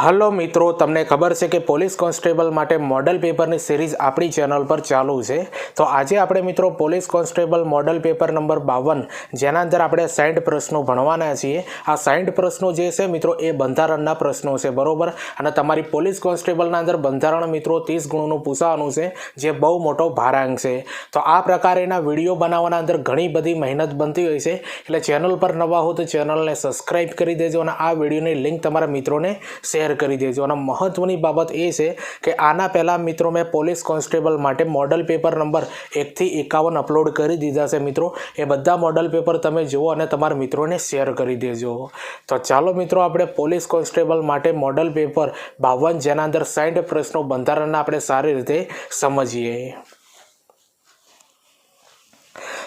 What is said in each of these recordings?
Hello મિત્રો, તમને ખબર છે કે પોલીસ કોન્સ્ટેબલ માટે મોડલ પેપરની સિરીઝ આપણી ચેનલ પર ચાલુ છે. તો આજે આપણે મિત્રો police constable model paper number બાવન, જેના અંદર આપણે સાઠ પ્રશ્નો ભણવાના છીએ. આ સાઠ પ્રશ્નો જે છે મિત્રો, એ બંધારણના પ્રશ્નો છે, બરોબર? અને તમારી પોલીસ કોન્સ્ટેબલના અંદર બંધારણ મિત્રો ત્રીસ ગુણોનું પૂછવાનું છે, જે બહુ મોટો ભારાંક છે. તો આ પ્રકારેના વીડિયો બનાવવાના અંદર ઘણી બધી મહેનત બનતી હોય છે. એટલે ચેનલ પર નવા હો તો ચેનલને સબસ્ક્રાઇબ કરી દેજો અને આ વિડીયોની લિંક તમારા મિત્રોને શેર કરી દેજો અને મહત્વની બાબત એ છે કે આના પહેલાં મિત્રો મેં પોલીસ કોન્સ્ટેબલ માટે મોડલ પેપર નંબર એકથી એકાવન અપલોડ કરી દીધા છે મિત્રો. એ બધા મોડલ પેપર તમે જુઓ અને તમારા મિત્રોને શેર કરી દેજો. તો ચાલો મિત્રો, આપણે પોલીસ કોન્સ્ટેબલ માટે મોડલ પેપર બાવન, જેના અંદર સાઠ પ્રશ્નો બંધારણના આપણે સારી રીતે સમજીએ.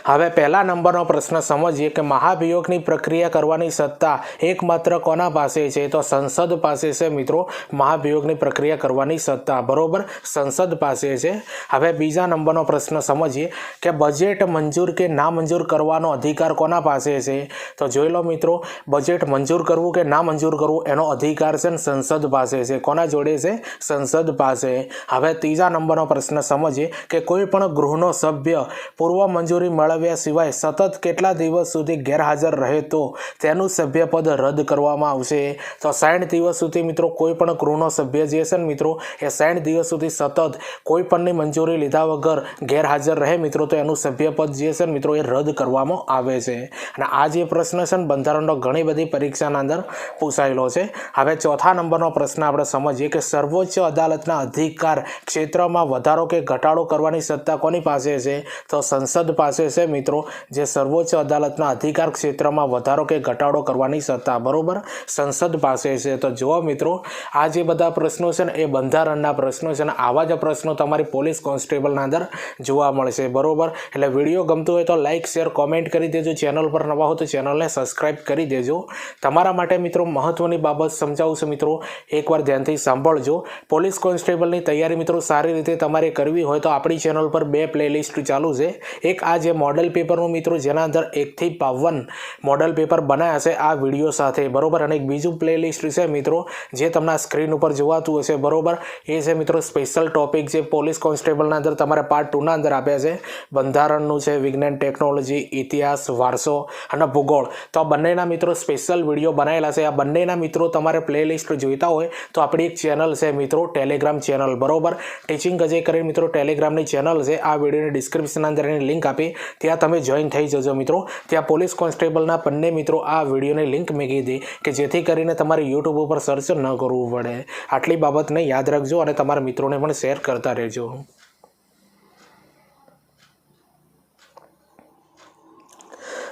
હવે પહેલા નંબરનો પ્રશ્ન સમજીએ કે મહાભિયોગની પ્રક્રિયા કરવાની સત્તા એકમાત્ર કોના પાસે છે? તો સંસદ પાસે છે મિત્રો, મહાભિયોગની પ્રક્રિયા કરવાની સત્તા. બરોબર? સંસદ પાસે છે. હવે બીજા નંબરનો પ્રશ્ન સમજીએ કે બજેટ મંજૂર કે ના મંજૂર કરવાનો અધિકાર કોના પાસે છે? તો જોઈ લો મિત્રો, બજેટ મંજૂર કરવું કે ના મંજૂર કરવું એનો અધિકાર છે સંસદ પાસે છે. કોના જોડે છે? સંસદ પાસે. હવે ત્રીજા નંબરનો પ્રશ્ન સમજીએ કે કોઈ પણ ગૃહનો સભ્ય પૂર્વ મંજૂરી મેળવ્યા સિવાય સતત કેટલા દિવસ સુધી ગેરહાજર રહે તો તેનું સભ્યપદ રદ કરવામાં આવશે. તો સાઠ દિવસ સુધી મિત્રો કોઈ પણ ગૃહનો સભ્ય જે છે ને મિત્રો, એ સાઠ દિવસ સુધી સતત કોઈ પણની મંજૂરી લીધા વગર ગેરહાજર રહે મિત્રો, તો એનું સભ્યપદ જે છે ને મિત્રો, એ રદ કરવામાં આવે છે. અને આ જે પ્રશ્ન છે ને બંધારણનો ઘણી બધી પરીક્ષાના અંદર પૂછાયેલો છે. હવે ચોથા નંબરનો પ્રશ્ન આપણે સમજીએ કે સર્વોચ્ચ અદાલતના અધિકાર ક્ષેત્રમાં વધારો કે ઘટાડો કરવાની સત્તા કોની પાસે છે? તો સંસદ પાસે છે મિત્રો, જે સર્વોચ્ચ અદાલતના અધિકાર ક્ષેત્રમાં વધારો કે ઘટાડો કરવાની સત્તા, બરોબર? સંસદ પાસે છે. તો જુઓ મિત્રો, આ જે બધા પ્રશ્નો છે ને, એ બંધારણના પ્રશ્નો છે ને, આવા જ પ્રશ્નો તમારી પોલીસ કોન્સ્ટેબલના અંદર જોવા મળશે, બરોબર? એટલે વીડિયો ગમતો હોય તો લાઇક શેર, કોમેન્ટ કરી દેજો. ચેનલ પર નવા હો તો ચેનલને સબસ્ક્રાઇબ કરી દેજો. તમારા માટે મિત્રો મહત્વની બાબત સમજાવું છું મિત્રો. એકવાર ધ્યાનથી સાંભળજો. પોલીસ કોન્સ્ટેબલની તૈયારી મિત્રો સારી રીતે તમારે કરવી હોય તો આપણી ચેનલ પર બે પ્લેલિસ્ટ ચાલુ છે. એક આ જે મોડલ પેપરનું મિત્રો જેના અંદર એકથી બાવન મોડલ પેપર બનાવ્યા છે આ વીડિયો સાથે. બરોબર? અને એક બીજું પ્લેલિસ્ટ છે મિત્રો, જે તમને સ્ક્રીન ઉપર જોવાતું હશે. બરોબર? એ છે મિત્રો સ્પેશિયલ ટોપિક જે પોલીસ કોન્સ્ટેબલના અંદર તમારે પાર્ટ ટુના અંદર આપ્યા છે. બંધારણનું છે, વિજ્ઞાન ટેકનોલોજી ઇતિહાસ, વારસો અને ભૂગોળ. તો આ બંનેના મિત્રો સ્પેશિયલ વીડિયો બનાવેલા છે. આ બંનેના મિત્રો તમારે પ્લેલિસ્ટ જોઈતા હોય તો આપણી એક ચેનલ છે મિત્રો ટેલિગ્રામ ચેનલ બરોબર? ટીચિંગ અજય કરીને મિત્રો ટેલિગ્રામની ચેનલ છે. આ વિડીયોની ડિસ્ક્રિપ્શન અંદર એની લિંક આપી. ત્યાં તમે જોઈન થઈ જજો મિત્રો. ત્યાં પોલીસ કોન્સ્ટેબલના બંને મિત્રો આ વિડીયોની લિંક મૂકી દે કે જેથી કરીને તમારે યુટ્યુબ ઉપર સર્ચ ન કરવું પડે. આટલી બાબતને યાદ રાખજો અને તમારા મિત્રોને પણ શેર કરતા રહેજો.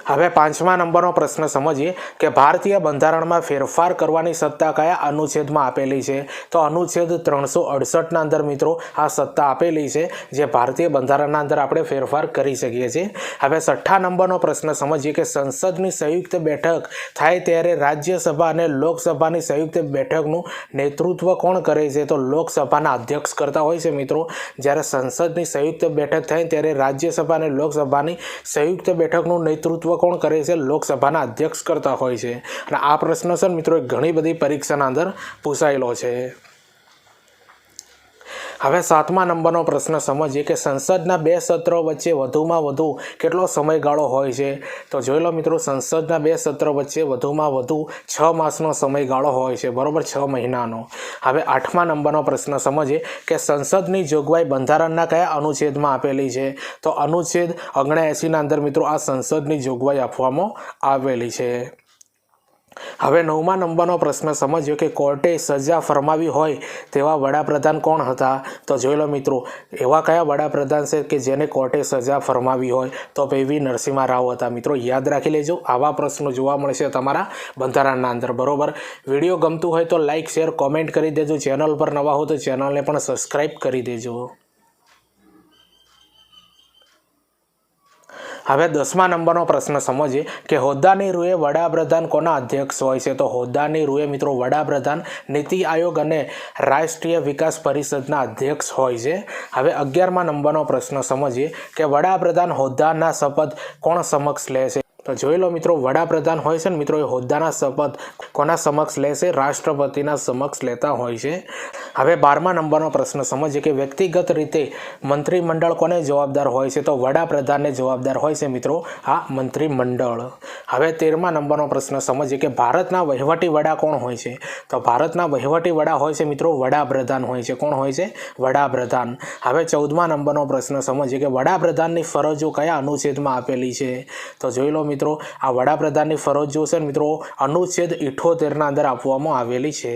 હવે પાંચમા નંબરનો પ્રશ્ન સમજીએ કે ભારતીય બંધારણમાં ફેરફાર કરવાની સત્તા કયા અનુચ્છેદમાં આપેલી છે? તો અનુચ્છેદ ત્રણસો અડસઠના અંદર મિત્રો આ સત્તા આપેલી છે જે ભારતીય બંધારણના અંદર આપણે ફેરફાર કરી શકીએ છીએ. હવે છઠ્ઠા નંબરનો પ્રશ્ન સમજીએ કે સંસદની સંયુક્ત બેઠક થાય ત્યારે રાજ્યસભા અને લોકસભાની સંયુક્ત બેઠકનું નેતૃત્વ કોણ કરે છે? તો લોકસભાના અધ્યક્ષ કરતા હોય છે મિત્રો. જ્યારે સંસદની સંયુક્ત બેઠક થાય ત્યારે રાજ્યસભા અને લોકસભાની સંયુક્ત બેઠકનું નેતૃત્વ કોણ કરે છે લોકસભાના અધ્યક્ષ કરતા હોય છે. અને આ પ્રશ્ન છે મિત્રો ઘણી બધી પરીક્ષાના અંદર પૂછાયેલો છે. હવે સાતમા નંબરનો પ્રશ્ન સમજીએ કે સંસદના બે સત્રો વચ્ચે વધુમાં વધુ કેટલો સમયગાળો હોય છે? તો જોઈ લો મિત્રો, સંસદના બે સત્ર વચ્ચે વધુમાં વધુ છ માસનો સમયગાળો હોય છે, બરાબર છ મહિનાનો. હવે આઠમા નંબરનો પ્રશ્ન સમજીએ કે સંસદની જોગવાઈ બંધારણના કયા અનુચ્છેદમાં આપેલી છે? તો અનુચ્છેદ ઓગણએંસીના અંદર મિત્રો આ સંસદની જોગવાઈ આપવામાં આવેલી છે. હવે નવમા નંબરનો પ્રશ્ન સમજ્યો કે કોર્ટે સજા ફરમાવી હોય તેવા વડાપ્રધાન કોણ હતા? તો જોઈ લો મિત્રો, એવા કયા વડાપ્રધાન છે કે જેને કોર્ટે સજા ફરમાવી હોય? તો પીવી નરસિંહા રાવ હતા. મિત્રો, યાદ રાખી લેજો, આવા પ્રશ્નો જોવા મળશે તમારા બંધારણના અંદર. બરોબર? વીડિયો ગમતું હોય તો લાઇક શેર, કોમેન્ટ કરી દેજો. ચેનલ પર નવા હો તો ચેનલને પણ સબસ્ક્રાઈબ કરી દેજો. હવે દસમા નંબરનો પ્રશ્ન સમજીએ કે હોદ્દાની રૂએ વડાપ્રધાન કોના અધ્યક્ષ હોય છે? તો હોદ્દાની રૂએ મિત્રો વડાપ્રધાન, નીતિ આયોગ અને રાષ્ટ્રીય વિકાસ પરિષદના અધ્યક્ષ હોય છે. હવે અગિયારમા નંબરનો પ્રશ્ન સમજીએ કે વડાપ્રધાન હોદ્દાના શપથ કોણ સમક્ષ લે છે? તો જોઈ લો મિત્રો, વડાપ્રધાન હોય છે ને મિત્રો, એ હોદ્દાના શપથ કોના સમક્ષ લેશે રાષ્ટ્રપતિના સમક્ષ લેતા હોય છે. હવે બારમા નંબરનો પ્રશ્ન, સમજીએ કે વ્યક્તિગત રીતે મંત્રીમંડળ કોને જવાબદાર હોય છે? તો વડાપ્રધાનને જવાબદાર હોય છે મિત્રો, આ મંત્રીમંડળ. હવે તેરમા નંબરનો પ્રશ્ન, સમજીએ કે ભારતના વહીવટી વડા કોણ હોય છે? તો ભારતના વહીવટી વડા હોય છે મિત્રો, વડાપ્રધાન હોય છે. કોણ હોય છે? વડાપ્રધાન. હવે ચૌદમા નંબરનો પ્રશ્ન, સમજીએ કે વડાપ્રધાનની ફરજો કયા અનુચ્છેદમાં આપેલી છે? તો જોઈ લો મિત્રો આ વડાપ્રધાનની ફરજ જોશે મિત્રો અનુચ્છેદ ઇઠોતેરના અંદર આપવામાં આવેલી છે.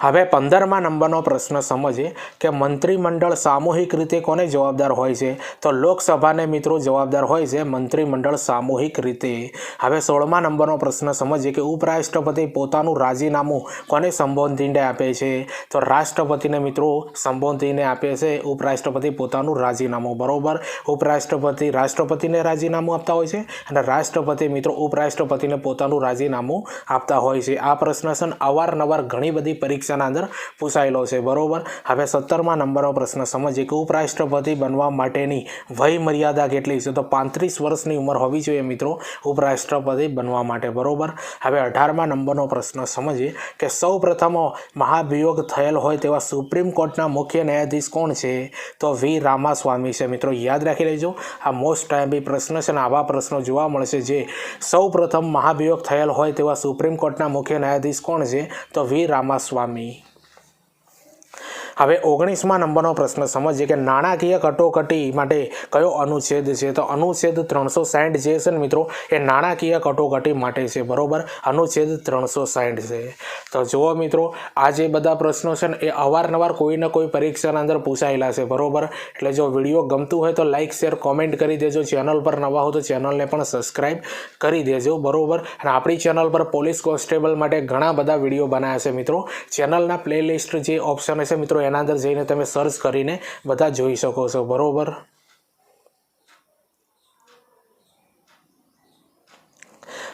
હવે પંદરમા નંબરનો પ્રશ્ન સમજીએ કે મંત્રીમંડળ સામૂહિક રીતે કોને જવાબદાર હોય છે? તો લોકસભાને મિત્રો જવાબદાર હોય છે મંત્રીમંડળ સામૂહિક રીતે. હવે સોળમા નંબરનો પ્રશ્ન સમજીએ કે ઉપરાષ્ટ્રપતિ પોતાનું રાજીનામું કોને સંબોધીને આપે છે? તો રાષ્ટ્રપતિને મિત્રો સંબોધીને આપે છે ઉપરાષ્ટ્રપતિ પોતાનું રાજીનામું, બરોબર? ઉપરાષ્ટ્રપતિ, રાષ્ટ્રપતિને રાજીનામું આપતા હોય છે અને રાષ્ટ્રપતિ મિત્રો ઉપરાષ્ટ્રપતિને પોતાનું રાજીનામું આપતા હોય છે. આ પ્રશ્ન છે અવારનવાર ઘણી બધી પરીક્ષાના અંદર પૂછાયેલો છે. બરોબર? હવે સત્તરમા નંબરનો પ્રશ્ન સમજીએ કે ઉપરાષ્ટ્રપતિ બનવા માટેની વય મર્યાદા કેટલી છે? તો પાંત્રીસ વર્ષની ઉંમર હોવી જોઈએ મિત્રો, ઉપરાષ્ટ્રપતિ બનવા માટે. બરોબર? હવે અઢારમા નંબરનો પ્રશ્ન સમજીએ કે સૌ પ્રથમ મહાભિયોગ થયેલ હોય તેવા સુપ્રીમ કોર્ટના મુખ્ય ન્યાયાધીશ કોણ છે? તો વી. રામાસ્વામી છે. મિત્રો, યાદ રાખી લેજો, આ મોસ્ટ ટાઈમ પ્રશ્ન છે અને આવા પ્રશ્નો જોવા મળશે જે સૌ પ્રથમ મહાભિયોગ થયેલ હોય તેવા સુપ્રીમ કોર્ટના મુખ્ય ન્યાયાધીશ કોણ છે? તો વી. રામાસ્વામી. me. હવે ઓગણીસમાં નંબરનો પ્રશ્ન સમજીએ કે નાણાકીય કટોકટી માટે કયો અનુચ્છેદ છે? તો અનુચ્છેદ ત્રણસો સાઠ જે છે ને મિત્રો, એ નાણાકીય કટોકટી માટે છે. બરોબર? અનુચ્છેદ ત્રણસો સાઠ છે. તો જુઓ મિત્રો, આ જે બધા પ્રશ્નો છે ને, એ અવારનવાર કોઈ ને કોઈ પરીક્ષાના અંદર પૂછાયેલા છે. બરોબર? એટલે જો વીડિયો ગમતું હોય તો લાઇક શેર, કોમેન્ટ કરી દેજો. ચેનલ પર નવા હો તો ચેનલને પણ સબસ્ક્રાઈબ કરી દેજો. બરોબર? અને આપણી ચેનલ પર પોલીસ કોન્સ્ટેબલ માટે ઘણા બધા વીડિયો બનાવ્યા છે મિત્રો. ચેનલના પ્લેલિસ્ટ જે ઓપ્શન છે મિત્રો એના અંદર જઈને તમે સર્ચ કરીને બધા જોઈ શકો છો. બરોબર?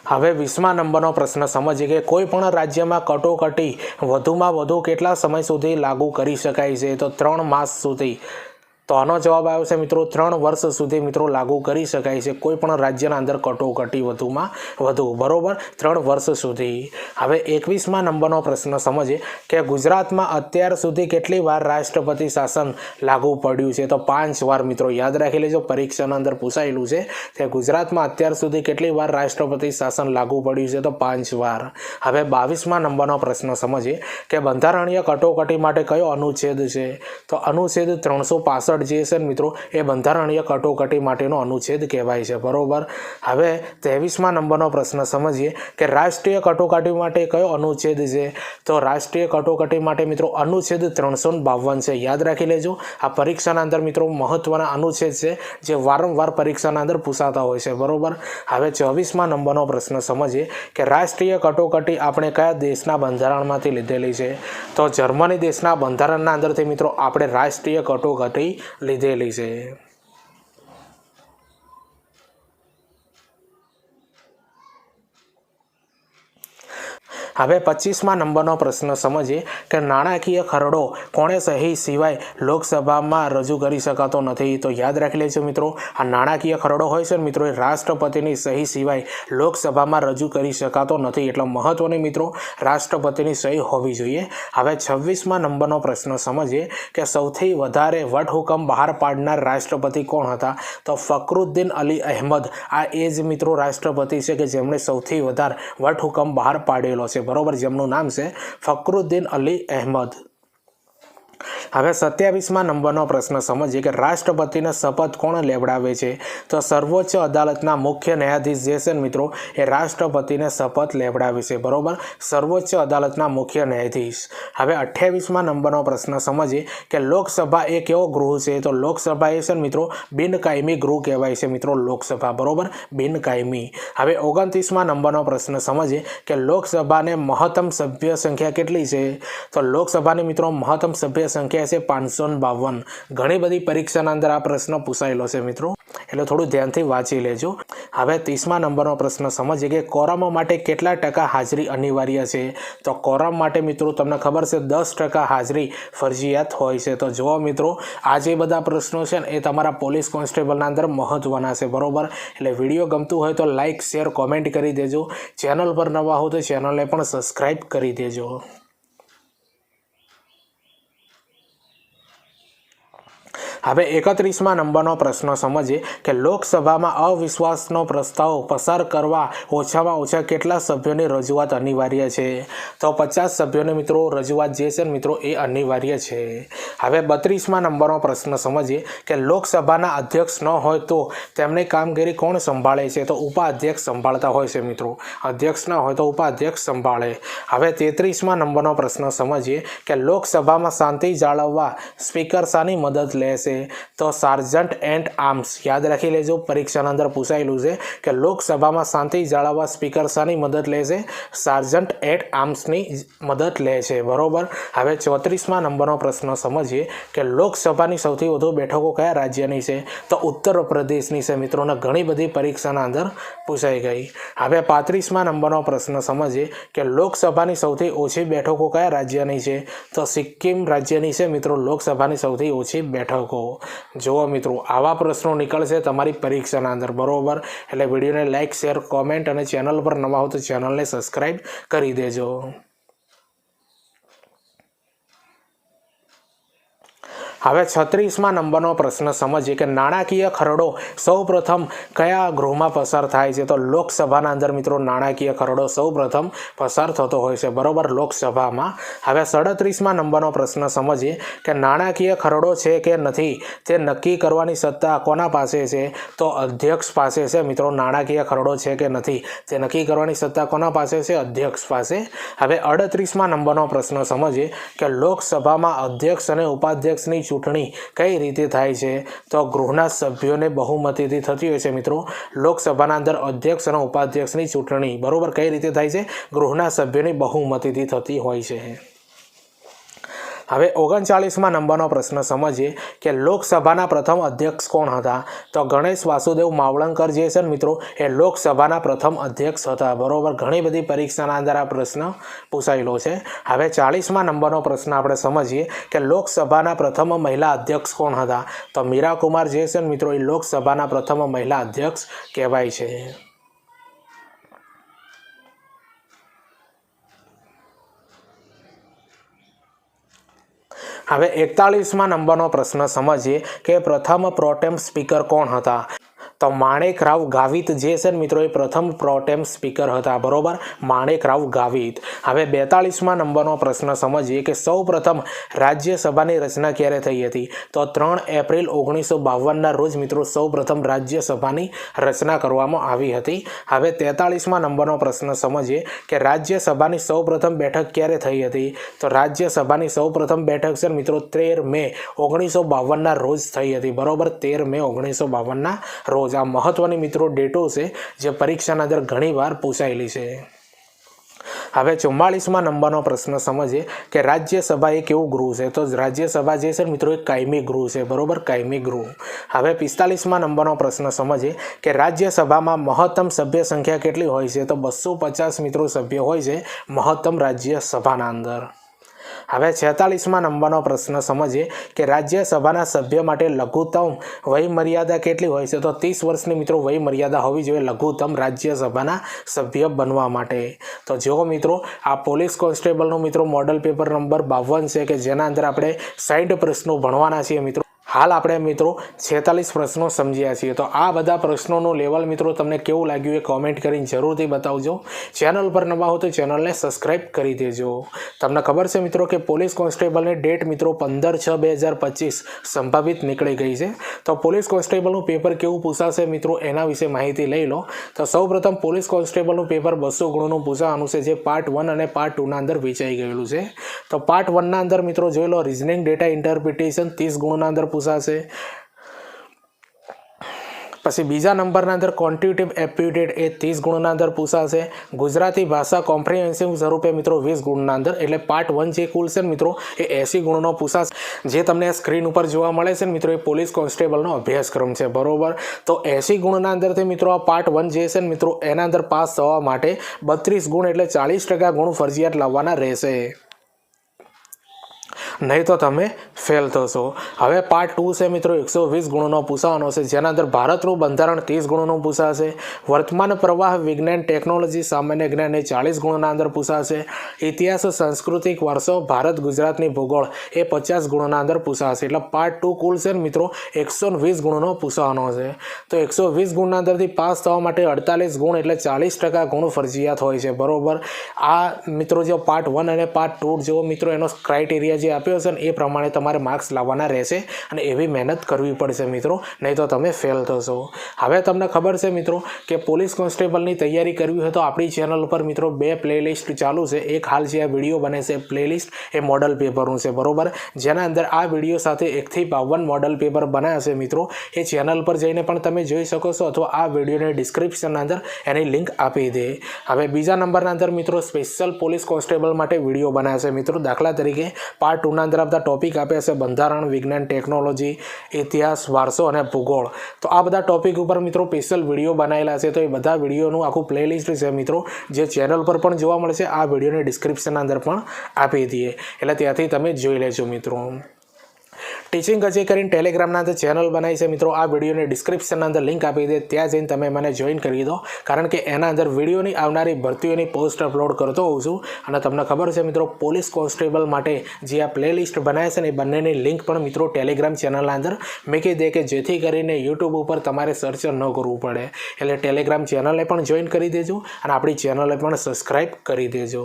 હવે વીસમા નંબરનો પ્રશ્ન. સમજીએ કે કોઈ પણ રાજ્યમાં કટોકટી વધુમાં વધુ કેટલા સમય સુધી લાગુ કરી શકાય છે? તો ત્રણ માસ સુધી. તો આનો જવાબ આવ્યો છે, મિત્રો, ત્રણ વર્ષ સુધી, મિત્રો, લાગુ કરી શકાય છે. કોઈ પણ રાજ્યના અંદર કટોકટી વધુમાં વધુ, બરોબર? ત્રણ વર્ષ સુધી. હવે એકવીસમાં નંબરનો પ્રશ્ન સમજીએ કે ગુજરાતમાં અત્યાર સુધી કેટલી વાર રાષ્ટ્રપતિ શાસન લાગુ પડ્યું છે? તો પાંચ વાર, મિત્રો, યાદ રાખી લેજો. પરીક્ષાના અંદર પૂછાયેલું છે કે ગુજરાતમાં અત્યાર સુધી કેટલી વાર રાષ્ટ્રપતિ શાસન લાગુ પડ્યું છે? તો પાંચ વાર. હવે બાવીસમાં નંબરનો પ્રશ્ન સમજીએ કે બંધારણીય કટોકટી માટે કયો અનુચ્છેદ છે? તો અનુચ્છેદ ત્રણસો જે છે મિત્રો, એ બંધારણીય કટોકટી માટેનો અનુચ્છેદ કહેવાય છે. બરોબર? હવે ત્રેવીસમાં નંબરનો પ્રશ્ન સમજીએ કે રાષ્ટ્રીય કટોકટી માટે કયો અનુચ્છેદ છે? તો રાષ્ટ્રીય કટોકટી માટે, મિત્રો, અનુચ્છેદ ત્રણસો બાવન છે. યાદ રાખી લેજો, આ પરીક્ષાના અંદર, મિત્રો, મહત્વના અનુચ્છેદ છે, જે વારંવાર પરીક્ષાના અંદર પૂછાતા હોય છે. બરોબર? હવે ચોવીસમાં નંબરનો પ્રશ્ન સમજીએ કે રાષ્ટ્રીય કટોકટી આપણે કયા દેશના બંધારણમાંથી લીધેલી છે? તો જર્મની દેશના બંધારણના અંદરથી, મિત્રો, આપણે રાષ્ટ્રીય કટોકટી લીધેલી છે. હવે પચીસમાં નંબરનો પ્રશ્ન સમજીએ કે નાણાકીય ખરડો કોણે સહી સિવાય લોકસભામાં રજૂ કરી શકાતો નથી? તો યાદ રાખી લેજો મિત્રો, આ નાણાકીય ખરડો હોય છે મિત્રો, એ રાષ્ટ્રપતિની સહી સિવાય લોકસભામાં રજૂ કરી શકાતો નથી. એટલે મહત્વની મિત્રો, રાષ્ટ્રપતિની સહી હોવી જોઈએ. હવે છવ્વીસમાં નંબરનો પ્રશ્ન સમજીએ કે સૌથી વધારે વટહુકમ બહાર પાડનાર રાષ્ટ્રપતિ કોણ હતા? તો ફકરુદ્દીન અલી અહેમદ. આ એ જ મિત્રો રાષ્ટ્રપતિ છે કે જેમણે સૌથી વધારે વટહુકમ બહાર પાડેલો છે. બરોબર જેમનું નામ છે ફકરુદ્દીન અલી અહેમદ. હવે સત્યાવીસમાં નંબરનો પ્રશ્ન સમજીએ કે રાષ્ટ્રપતિને શપથ કોણ લેવડાવે છે? તો સર્વોચ્ચ અદાલતના મુખ્ય ન્યાયાધીશ જે છે મિત્રો, એ રાષ્ટ્રપતિને શપથ લેવડાવે છે. બરોબર? સર્વોચ્ચ અદાલતના મુખ્ય ન્યાયાધીશ. હવે અઠ્યાવીસમાં નંબરનો પ્રશ્ન સમજીએ કે લોકસભા એ કેવો ગૃહ છે? તો લોકસભા એ છે મિત્રો, બિનકાયમી ગૃહ કહેવાય છે મિત્રો લોકસભા. બરોબર? બિનકાયમી. હવે ઓગણત્રીસમાં નંબરનો પ્રશ્ન સમજીએ કે લોકસભાને મહત્તમ સભ્ય સંખ્યા કેટલી છે? તો લોકસભાની મિત્રો મહત્તમ સભ્ય સંખ્યા છે પાંચસો બાવન. ઘણી બધી પરીક્ષાના અંદર આ પ્રશ્ન પૂછાયેલો છે મિત્રો. એટલે થોડું ધ્યાનથી વાંચી લેજો. હવે ત્રીસમા નંબરનો પ્રશ્ન, સમજીએ કે કોરમ માટે કેટલા ટકા હાજરી અનિવાર્ય છે? તો કોરમ માટે મિત્રો તમને ખબર છે, દસ ટકા હાજરી ફરજિયાત હોય છે. તો જુઓ મિત્રો, આ જે બધા પ્રશ્નો છે ને, એ તમારા પોલીસ કોન્સ્ટેબલના અંદર મહત્ત્વના છે, બરોબર? એટલે વીડિયો ગમતું હોય તો લાઇક શેર, કોમેન્ટ કરી દેજો. ચેનલ પર નવા હો તો ચેનલને પણ સબસ્ક્રાઈબ કરી દેજો. હવે એકત્રીસમાં નંબરનો પ્રશ્ન સમજીએ કે લોકસભામાં અવિશ્વાસનો પ્રસ્તાવ પસાર કરવા ઓછામાં ઓછા કેટલા સભ્યોની રજૂઆત અનિવાર્ય છે? તો પચાસ સભ્યોને મિત્રો રજૂઆત જે છે મિત્રો એ અનિવાર્ય છે. હવે બત્રીસમાં નંબરનો પ્રશ્ન સમજીએ કે લોકસભાના અધ્યક્ષ ન હોય તો તેમની કામગીરી કોણ સંભાળે છે? તો ઉપાધ્યક્ષ સંભાળતા હોય છે મિત્રો. અધ્યક્ષ ન હોય તો ઉપાધ્યક્ષ સંભાળે. હવે તેત્રીસમાં નંબરનો પ્રશ્ન સમજીએ કે લોકસભામાં શાંતિ જાળવવા સ્પીકર શાની મદદ લેશે? તો સાર્જન્ટ એન્ડ આર્મ્સ યાદ રાખી લેજો, પરીક્ષાના અંદર પૂછાયેલું છે કે લોકસભામાં શાંતિ જાળવવા સ્પીકર શાની મદદ લે છે? સાર્જન્ટ એટ આર્મ્સની મદદ લે છે, બરોબર? હવે ચોત્રીસમાં નંબરનો પ્રશ્ન સમજીએ કે લોકસભાની સૌથી વધુ બેઠકો કયા રાજ્યની છે? તો ઉત્તર પ્રદેશની છે, મિત્રોને ઘણી બધી પરીક્ષાના અંદર પૂછાઈ ગઈ. હવે પાંત્રીસમાં નંબરનો પ્રશ્ન સમજીએ કે લોકસભાની સૌથી ઓછી બેઠકો કયા રાજ્યની છે? તો સિક્કિમ રાજ્યની છે, મિત્રો, લોકસભાની સૌથી ઓછી બેઠકો. જુઓ મિત્રો, આવા પ્રશ્નો નીકળશે તમારી પરીક્ષાના અંદર, બરોબર? એટલે વિડીયોને લાઇક શેર કોમેન્ટ અને ચેનલ પર નવા હો તો ચેનલને સબસ્ક્રાઈબ કરી દેજો. હવે છત્રીસમાં નંબરનો પ્રશ્ન સમજીએ કે નાણાકીય ખરડો સૌ પ્રથમ કયા ગૃહમાં પસાર થાય છે? તો લોકસભાના અંદર મિત્રો નાણાકીય ખરડો સૌ પ્રથમ પસાર થતો હોય છે. બરોબર, લોકસભામાં. હવે સડત્રીસમાં નંબરનો પ્રશ્ન સમજીએ કે નાણાકીય ખરડો છે કે નથી? તે નક્કી કરવાની સત્તા કોના પાસે છે? તો અધ્યક્ષ પાસે છે મિત્રો, નાણાકીય ખરડો છે કે નથી? તે નક્કી કરવાની સત્તા કોના પાસે છે? અધ્યક્ષ પાસે. હવે અડત્રીસમાં નંબરનો પ્રશ્ન સમજીએ કે લોકસભામાં અધ્યક્ષ અને ઉપાધ્યક્ષની ચૂંટણી કઈ રીતે થાય છે? તો ગૃહના સભ્યોને બહુમતીથી થતી હોય છે મિત્રો. લોકસભાના અંદર અધ્યક્ષ અને ઉપાધ્યક્ષની ચૂંટણી બરાબર કઈ રીતે થાય છે? ગૃહના સભ્યોની બહુમતીથી થતી હોય છે. હવે ઓગણચાળીસમાં નંબરનો પ્રશ્ન સમજીએ કે લોકસભાના પ્રથમ અધ્યક્ષ કોણ હતા? તો ગણેશ વાસુદેવ માવળંકર જે છે ને મિત્રો, એ લોકસભાના પ્રથમ અધ્યક્ષ હતા. બરોબર, ઘણી બધી પરીક્ષાના અંદર આ પ્રશ્ન પૂછાયેલો છે. હવે ચાળીસમાં નંબરનો પ્રશ્ન આપણે સમજીએ કે લોકસભાના પ્રથમ મહિલા અધ્યક્ષ કોણ હતા? તો મીરા કુમાર જે છે ને મિત્રો, એ લોકસભાના પ્રથમ મહિલા અધ્યક્ષ કહેવાય છે. હવે એકતાળીસમાં નંબરનો પ્રશ્ન સમજીએ કે પ્રથમ પ્રોટેમ સ્પીકર કોણ હતા? તો માણેકરાવ ગાવિત જે છે ને મિત્રો, એ પ્રથમ પ્રોટેમ સ્પીકર હતા. બરોબર? માણેકરાવ ગાવિત. હવે બેતાળીસમાં નંબરનો પ્રશ્ન સમજીએ કે સૌ પ્રથમ રાજ્યસભાની રચના ક્યારે થઈ હતી? તો ત્રણ એપ્રિલ ઓગણીસો બાવનના રોજ મિત્રો સૌ પ્રથમ રાજ્યસભાની રચના કરવામાં આવી હતી. હવે તેતાળીસમાં નંબરનો પ્રશ્ન સમજીએ કે રાજ્યસભાની સૌ પ્રથમ બેઠક ક્યારે થઈ હતી? તો રાજ્યસભાની સૌ પ્રથમ બેઠક છે મિત્રો, તેર મે ઓગણીસો બાવનના રોજ થઈ હતી. બરોબર? તેર મે ઓગણીસો બાવનના રોજ. આ મહત્વની મિત્રો ડેટો છે જે પરીક્ષાના અંદર ઘણીવાર પૂછાયેલી છે. હવે ચુમ્માળીસમાં નંબરનો પ્રશ્ન સમજીએ કે રાજ્યસભા એ કેવું ગૃહ છે? તો રાજ્યસભા જે છે મિત્રો, એ કાયમી ગૃહ છે. બરોબર? કાયમી ગૃહ. હવે પિસ્તાલીસમાં નંબરનો પ્રશ્ન સમજીએ કે રાજ્યસભામાં મહત્તમ સભ્ય સંખ્યા કેટલી હોય છે? તો બસો પચાસ મિત્રો સભ્ય હોય છે મહત્તમ રાજ્યસભાના અંદર. હવે છેતાલીસમાં નંબરનો પ્રશ્ન સમજીએ કે રાજ્યસભાના સભ્ય માટે લઘુત્તમ વયમર્યાદા કેટલી હોય છે? તો ત્રીસ વર્ષની મિત્રો વયમર્યાદા હોવી જોઈએ લઘુત્તમ રાજ્યસભાના સભ્ય બનવા માટે. તો જો મિત્રો, આ પોલીસ કોન્સ્ટેબલનો મિત્રો મોડલ પેપર નંબર બાવન છે કે જેના અંદર આપણે સાઈઠ પ્રશ્નો ભણવાના છીએ મિત્રો. હાલ આપણે મિત્રો છેતાલીસ પ્રશ્નો સમજ્યા છીએ. તો આ બધા પ્રશ્નોનું લેવલ મિત્રો તમને કેવું લાગ્યું એ કોમેન્ટ કરીને જરૂરથી બતાવજો. ચેનલ પર નવા હો તો ચેનલને સબસ્ક્રાઈબ કરી દેજો. તમને ખબર છે મિત્રો કે પોલીસ કોન્સ્ટેબલની ડેટ મિત્રો પંદર છ બે હજાર પચીસ સંભાવિત નીકળી ગઈ છે. તો પોલીસ કોન્સ્ટેબલનું પેપર કેવું પૂછાશે મિત્રો એના વિશે માહિતી લઈ લો. તો સૌપ્રથમ પોલીસ કોન્સ્ટેબલનું પેપર બસો ગુણનું પૂછાવાનું છે જે પાર્ટ વન અને પાર્ટ ટુના અંદર વેચાઈ ગયેલું છે. તો પાર્ટ વનના અંદર મિત્રો જોઈ લો રિઝનિંગ ડેટા ઇન્ટરપ્રિટેશન ત્રીસ ગુણના અંદર પૂછાશે પછી બીજા નંબરના અંદર કોન્ટિટિવ એપ્ટિટ્યુડ એ ત્રીસ ગુણના અંદર પૂછાશે. ગુજરાતી ભાષા કોમ્પ્રિહેન્સિવ સ્વરૂપે મિત્રો વીસ ગુણના અંદર. એટલે પાર્ટ વન જે કુલ છે મિત્રો, એ એસી ગુણનો પૂછાશે. જે તમને સ્ક્રીન ઉપર જોવા મળે છે મિત્રો, એ પોલીસ કોન્સ્ટેબલનો અભ્યાસક્રમ છે. બરોબર? તો એસી ગુણના અંદરથી મિત્રો, આ પાર્ટ વન જે છે મિત્રો, એના અંદર પાસ થવા માટે બત્રીસ ગુણ એટલે ચાલીસ ટકા ગુણ ફરજિયાત લાવવાના રહેશે. નહીં તો તમે ફેલ થશો. હવે પાર્ટ ટુ છે મિત્રો, એકસો વીસ ગુણનો પૂછાવાનો છે, જેના અંદર ભારતનું બંધારણ ત્રીસ ગુણનું પૂછાશે વર્તમાન પ્રવાહ વિજ્ઞાન ટેકનોલોજી સામાન્ય જ્ઞાન એ ચાલીસ ગુણના અંદર પૂછાશે ઇતિહાસ, સાંસ્કૃતિક વારસો, ભારત, ગુજરાતની ભૂગોળ એ પચાસ ગુણના અંદર પૂછાશે એટલે પાર્ટ ટુ કુલ છે મિત્રો, એકસો વીસ ગુણનો પૂછવાનો છે. તો એકસો વીસ ગુણના અંદરથી પાસ થવા માટે અડતાલીસ ગુણ એટલે ચાલીસ ટકા ગુણ ફરજિયાત હોય છે. બરોબર? આ મિત્રો, જો પાર્ટ વન અને પાર્ટ ટુ જેવો મિત્રો એનો ક્રાઇટેરિયા જે આપ્યો હશે ને એ પ્રમાણે તમારે માર્ક્સ લાવવાના રહેશે અને એવી મહેનત કરવી પડશે મિત્રો, નહીં તો તમે ફેલ થશો. હવે તમને ખબર છે મિત્રો કે પોલીસ કોન્સ્ટેબલની તૈયારી કરવી હોય તો આપણી ચેનલ ઉપર મિત્રો બે પ્લેલિસ્ટ ચાલુ છે. એક હાલ જે આ વીડિયો બને છે પ્લેલિસ્ટ એ મોડલ પેપરનું છે, બરોબર? જેના અંદર આ વીડિયો સાથે એકથી બાવન મોડલ પેપર બનાવ્યા છે મિત્રો. એ ચેનલ પર જઈને પણ તમે જોઈ શકો છો અથવા આ વિડીયોને ડિસ્ક્રિપ્શનના અંદર એની લિંક આપી દે. હવે બીજા નંબરના અંદર મિત્રો સ્પેશિયલ પોલીસ કોન્સ્ટેબલ માટે વીડિયો બનાવ્યા છે મિત્રો. દાખલા તરીકે પાર્ટ ટુના અંદર બધા ટોપિક આપ્યા છે, બંધારણ, વિજ્ઞાન ટેકનોલોજી ઇતિહાસ, વારસો અને ભૂગોળ. તો આ બધા ટોપિક ઉપર મિત્રો સ્પેશિયલ વીડિયો બનાવેલા છે, તો એ બધા વિડીયોનું આખું પ્લેલિસ્ટ છે મિત્રો, જે ચેનલ પર પણ જોવા મળશે, આ વિડીયોને ડિસ્ક્રિપ્શનના અંદર પણ આપી દઈએ. એટલે ત્યાંથી તમે જોઈ લેજો મિત્રો. ટીચિંગ અજય કરીને ટેલિગ્રામના અંદર ચેનલ બનાવી છે. મિત્રો, આ વિડીયોને ડિસ્ક્રિપ્શનના અંદર લિંક આપી દે. ત્યાં જઈને તમે મને જોઈન કરી દો. કારણ કે એના અંદર વિડીયોની આવનારી ભરતીઓની પોસ્ટ અપલોડ કરતો હોઉં છું. અને તમને ખબર છે, મિત્રો પોલીસ કોન્સ્ટેબલ માટે જે આ પ્લેલિસ્ટ બનાવે છે ને, એ બંનેની લિંક પણ, મિત્રો ટેલિગ્રામ ચેનલના અંદર મૂકી દે કે જેથી કરીને યુટ્યુબ ઉપર તમારે સર્ચ ન કરવું પડે. એટલે ટેલિગ્રામ ચેનલને પણ જોઈન કરી દેજો અને આપણી ચેનલને પણ સબસ્ક્રાઈબ કરી દેજો.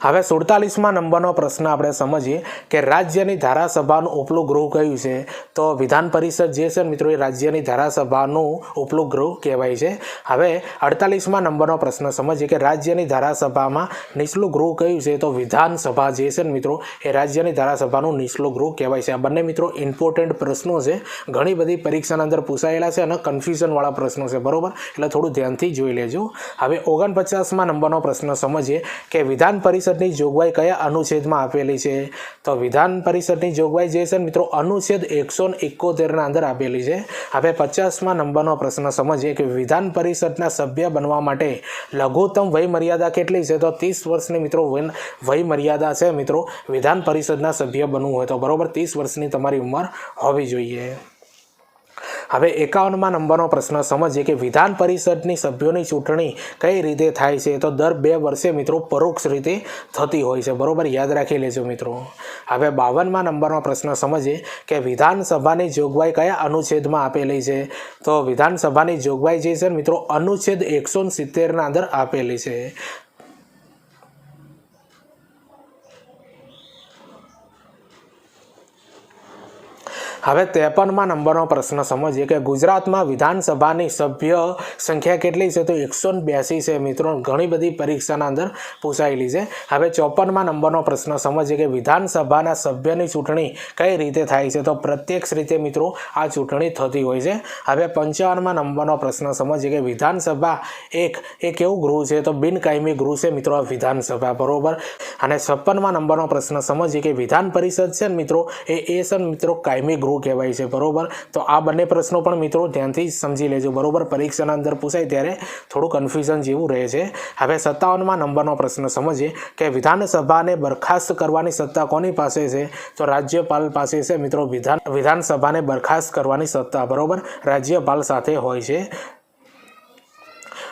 હવે સુડતાલીસમાં નંબરનો પ્રશ્ન આપણે સમજીએ કે રાજ્યની ધારાસભાનું ઉપલું ગૃહ કયું છે? તો વિધાન પરિષદ જે છે મિત્રો એ રાજ્યની ધારાસભાનું ઉપલું ગૃહ કહેવાય છે. હવે અડતાલીસમાં નંબરનો પ્રશ્ન સમજીએ કે રાજ્યની ધારાસભામાં નીચલું ગૃહ કયું છે? તો વિધાનસભા જે છે મિત્રો એ રાજ્યની ધારાસભાનું નીચલું ગૃહ કહેવાય છે. આ બંને મિત્રો ઇમ્પોર્ટન્ટ પ્રશ્નો છે. ઘણી બધી પરીક્ષાના અંદર પૂછાયેલા છે અને કન્ફ્યુઝનવાળા પ્રશ્નો છે. બરાબર? એટલે થોડું ધ્યાનથી જોઈ લેજો. હવે ઓગણપચાસમાં નંબરનો પ્રશ્ન સમજીએ કે વિધાન પરિષદ પરિષદની જોગવાઈ કયા અનુચ્છેદમાં આપેલી છે? તો વિધાન પરિષદની જોગવાઈ જે છે મિત્રો, અનુચ્છેદ એકસો એકોતેરના અંદર આપેલી છે. હવે પચાસમાં નંબરનો પ્રશ્ન સમજીએ કે વિધાન પરિષદના સભ્ય બનવા માટે લઘુત્તમ વયમર્યાદા કેટલી છે? તો ત્રીસ વર્ષની મિત્રો વયમર્યાદા છે મિત્રો, વિધાન પરિષદના સભ્ય બનવું હોય તો બરાબર ત્રીસ વર્ષની તમારી ઉંમર હોવી જોઈએ. હવે એકાવનમાં નંબરનો પ્રશ્ન સમજીએ કે વિધાન પરિષદની સભ્યોની ચૂંટણી કઈ રીતે થાય છે? તો દર બે વર્ષે મિત્રો પરોક્ષ રીતે થતી હોય છે. બરોબર? યાદ રાખી લેજો મિત્રો. હવે બાવનમાં નંબરનો પ્રશ્ન સમજીએ કે વિધાનસભાની જોગવાઈ કયા અનુચ્છેદમાં આપેલી છે? તો વિધાનસભાની જોગવાઈ જે છે મિત્રો અનુચ્છેદ એકસો સિત્તેરના અંદર આપેલી છે. હવે ત્રેપનમાં નંબરનો પ્રશ્ન સમજીએ કે ગુજરાતમાં વિધાનસભાની સભ્ય સંખ્યા કેટલી છે? તો એકસો બ્યાસી છે મિત્રો. ઘણી બધી પરીક્ષાના અંદર પૂછાયેલી છે. હવે ચોપનમાં નંબરનો પ્રશ્ન સમજીએ કે વિધાનસભાના સભ્યની ચૂંટણી કઈ રીતે થાય છે? તો પ્રત્યક્ષ રીતે મિત્રો આ ચૂંટણી થતી હોય છે. હવે પંચાવનમાં નંબરનો પ્રશ્ન સમજીએ કે વિધાનસભા એક, એ કેવું ગૃહ છે? તો બિનકાયમી ગૃહ છે મિત્રો વિધાનસભા, બરોબર? અને છપ્પનમાં નંબરનો પ્રશ્ન સમજીએ કે વિધાન પરિષદ છે મિત્રો? એ એ છે મિત્રો કાયમી ગૃહ. કહેવાય છે, બરોબર? તો આ બંને પ્રશ્નો પણ મિત્રો ધ્યાનથી સમજી લેજો, બરોબર? પરીક્ષાના અંદર પૂછાય ત્યારે થોડું કન્ફ્યુઝન જેવું રહે છે. હવે સત્તાવનમાં નંબરનો પ્રશ્ન સમજીએ કે વિધાનસભાને બરખાસ્ત કરવાની સત્તા કોની પાસે છે? તો રાજ્યપાલ પાસે છે મિત્રો વિધાન, વિધાનસભાને બરખાસ્ત કરવાની સત્તા, બરોબર? રાજ્યપાલ સાથે હોય છે.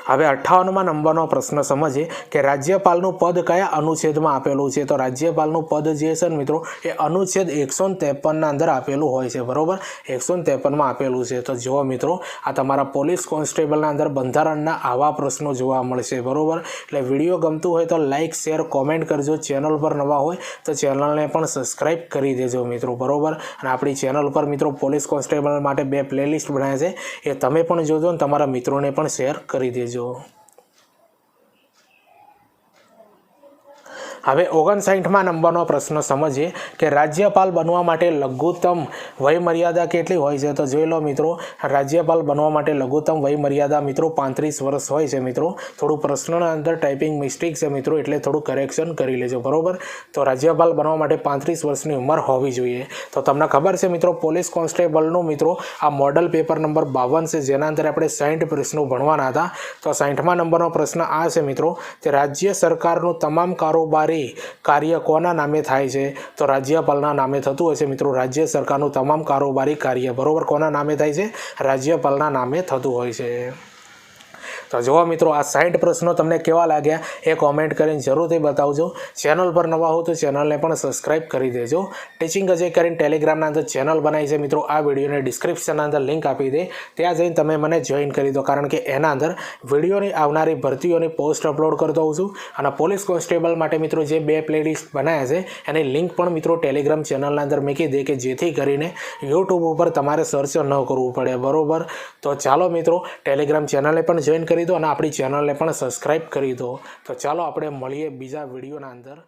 હવે અઠ્ઠાવનમાં નંબરનો પ્રશ્ન સમજીએ કે રાજ્યપાલનું પદ કયા અનુચ્છેદમાં આપેલું છે? તો રાજ્યપાલનું પદ જે છે ને મિત્રો, એ અનુચ્છેદ એકસો ત્રેપનના અંદર આપેલું હોય છે, બરાબર? એકસો ત્રેપનમાં આપેલું છે. તો જુઓ મિત્રો, આ તમારા પોલીસ કોન્સ્ટેબલના અંદર બંધારણના આવા પ્રશ્નો જોવા મળશે, બરોબર? એટલે વીડિયો ગમતું હોય તો લાઇક શેર, કોમેન્ટ કરજો. ચેનલ પર નવા હોય તો ચેનલને પણ સબસ્ક્રાઈબ કરી દેજો મિત્રો, બરોબર? અને આપણી ચેનલ પર મિત્રો પોલીસ કોન્સ્ટેબલ માટે બે પ્લેલિસ્ટ બનાવ્યા છે. એ તમે પણ જોજો અને તમારા મિત્રોને પણ શેર કરી દેજો. medyo હવે ઓગણસાઠમાં નંબરનો પ્રશ્ન સમજીએ કે રાજ્યપાલ બનવા માટે લઘુત્તમ વયમર્યાદા કેટલી હોય છે? તો જોઈ લો મિત્રો, રાજ્યપાલ બનવા માટે લઘુત્તમ વય મર્યાદા મિત્રો પાંત્રીસ વર્ષ હોય છે મિત્રો. થોડું પ્રશ્નના અંદર ટાઈપિંગ મિસ્ટેક છે મિત્રો, એટલે થોડું કરેક્શન કરી લેજો, બરોબર? તો રાજ્યપાલ બનવા માટે પાંત્રીસ વર્ષની ઉંમર હોવી જોઈએ. તો તમને ખબર છે મિત્રો, પોલીસ કોન્સ્ટેબલનું મિત્રો, આ મોડલ પેપર નંબર બાવન છે, જેના અંદર આપણે સાઠ પ્રશ્નો ભણવાના હતા. તો સાઠમા નંબરનો પ્રશ્ન આ છે મિત્રો, કે રાજ્ય સરકારનું તમામ કારોબારી કાર્ય કોના નામે થાય છે? તો રાજ્યપાલના નામે થતું હશે મિત્રો. રાજ્ય સરકારનું તમામ કારોબારી કાર્ય બરોબર કોના નામે થાય છે? રાજ્યપાલના નામે થતું હોય છે. તો જુઓ મિત્રો, આ સાઠ પ્રશ્નો તમને કેવા લાગ્યા એ કોમેન્ટ કરીને જરૂરથી બતાવજો. ચેનલ પર નવા હો તો ચેનલને પણ સબસ્ક્રાઇબ કરી દેજો. ટીચિંગ અજય કરીને ટેલિગ્રામના અંદર ચેનલ બનાવી છે મિત્રો, આ વિડીયોને ડિસ્ક્રિપ્શનના અંદર લિંક આપી દે. ત્યાં જઈને તમે મને જોઈન કરી દો, કારણ કે એના અંદર વિડીયોની આવનારી ભરતીઓની પોસ્ટ અપલોડ કરતો હોઉં છું. અને પોલીસ કોન્સ્ટેબલ માટે મિત્રો જે બે પ્લેલિસ્ટ બનાવ્યા છે, એની લિંક પણ મિત્રો ટેલિગ્રામ ચેનલના અંદર મૂકી દે કે જેથી કરીને યુટ્યુબ ઉપર તમારે સર્ચ ન કરવું પડે. બરોબર? તો ચાલો મિત્રો ટેલિગ્રામ ચેનલને પણ જોઈન કરી દો અને આપણી ચેનલને પણ સબસ્ક્રાઈબ કરી દો. તો ચાલો આપણે મળીએ બીજા વિડીયોના અંદર.